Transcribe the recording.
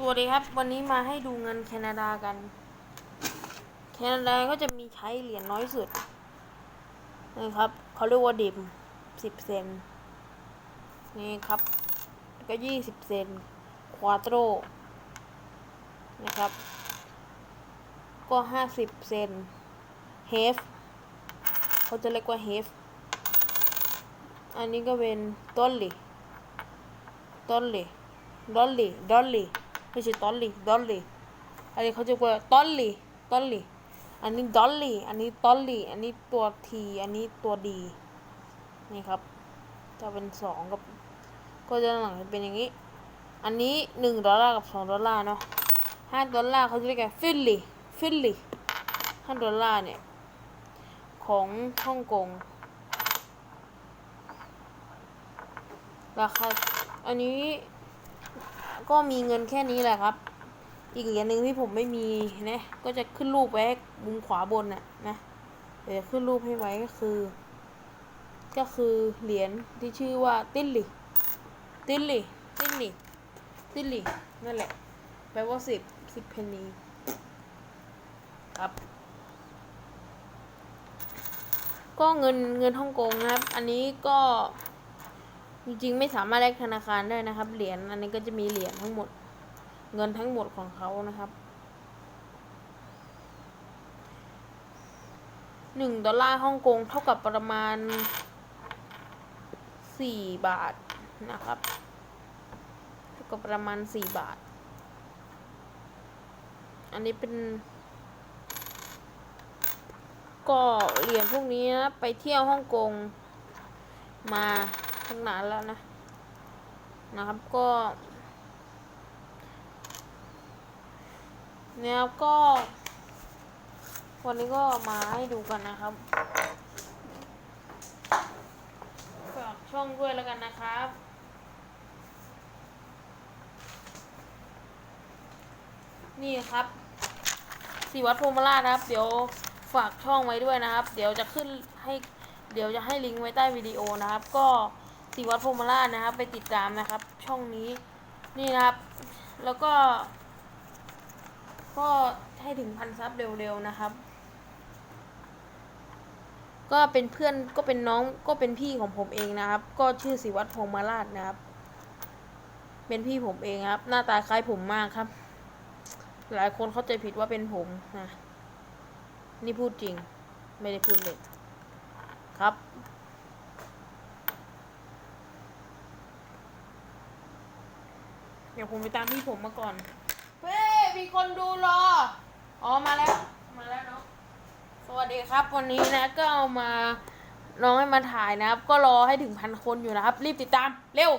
สวัสดีครับ วันนี้มาให้ดูเงินแคนาดากัน แคนาดาก็จะมีใช้เหรียญน้อยสุดนะครับเขาเรียกว่าดิมสิบเซนนี่ครับก็ยี่สิบเซนควาโตรนะครับ ก็ห้าสิบเซนเฮฟเขาจะเรียกว่าเฮฟอันนี้ก็เป็นต้นลิต้นหลิดอลลี่ดอลลี่ ไม่ใช่ตอลลี่ดอลลี่อันนี้เขาจะเรียกว่าตอลลี่ตอลลี่อันนี้ดอลลี่อันนี้ตอลลี่อันนี้ตัวทีอันนี้ตัวดีนี่ครับ จะเป็นสองกับ ก็จะหลังเป็นอย่างนี้ อันนี้หนึ่งดอลลาร์กับสองดอลลาร์เนาะห้าดอลลาร์เขาจะเรียกกันฟิลลี่ฟิลลี่ห้าดอลลาร์เนี่ยของฮ่องกงราคาอันนี้ ก็มีเงินแค่นี้แหละครับ อีกเหรียญหนึ่งที่ผมไม่มีนะก็จะขึ้นรูปไว้มุมขวาบนน่ะนะเดี๋ยวขึ้นรูปให้ไว้ก็คือ ก็คือเหรียญที่ชื่อว่าติลลี่ติลลี่ติลลี่ติลลี่นั่นแหละแปลว่าสิบสิบเพนนีครับก็เงินเงินฮ่องกงนะครับ อันนี้ก็ จริงๆไม่สามารถแลกธนาคารได้นะครับ เหรียญอันนี้ก็จะมีเหรียญทั้งหมด เงินทั้งหมดของเขานะครับหนึ่งดอลลาร์ฮ่องกงเท่ากับประมาณสี่บาทนะครับเท่ากับประมาณสี่บาท อันนี้เป็น ก็เหรียญพวกนี้นะไปเที่ยวฮ่องกงมา ตั้งนานแล้วนะ นะครับก็ เนี่ยก็ วันนี้ก็มาให้ดูกันนะครับฝากช่องด้วยแล้วกันนะครับ นี่ครับสีวัดพรหมราชนะครับ เดี๋ยวฝากช่องไว้ด้วยนะครับ เดี๋ยวจะขึ้นให้เดี๋ยวจะให้ลิงก์ไว้ใต้วิดีโอนะครับ ก็ สีวัดพรหมราชนะครับ ไปติดตามนะครับ ช่องนี้นี่นะครับ แล้วก็ ก็ให้ถึงพันซับเร็วๆนะครับ ก็เป็นเพื่อนก็เป็นน้องก็เป็นพี่ของผมเองนะครับ ก็ชื่อสิวัตรพรหมราชนะครับ เป็นพี่ผมเองครับ หน้าตาคล้ายผมมากครับ หลายคนเข้าใจผิดว่าเป็นผมนะนี่พูดจริง ไม่ได้พูดเล่นครับ ดี๋ยวผมไปตามพี่ผมมาก่อน เฮ้ยมีคนดูรอ อ๋อมาแล้ว มาแล้วเนาะ สวัสดีครับ วันนี้นะก็เอามาน้องให้มาถ่ายนะครับ ก็รอให้ถึงพันคนอยู่นะครับ รีบติดตามเร็ว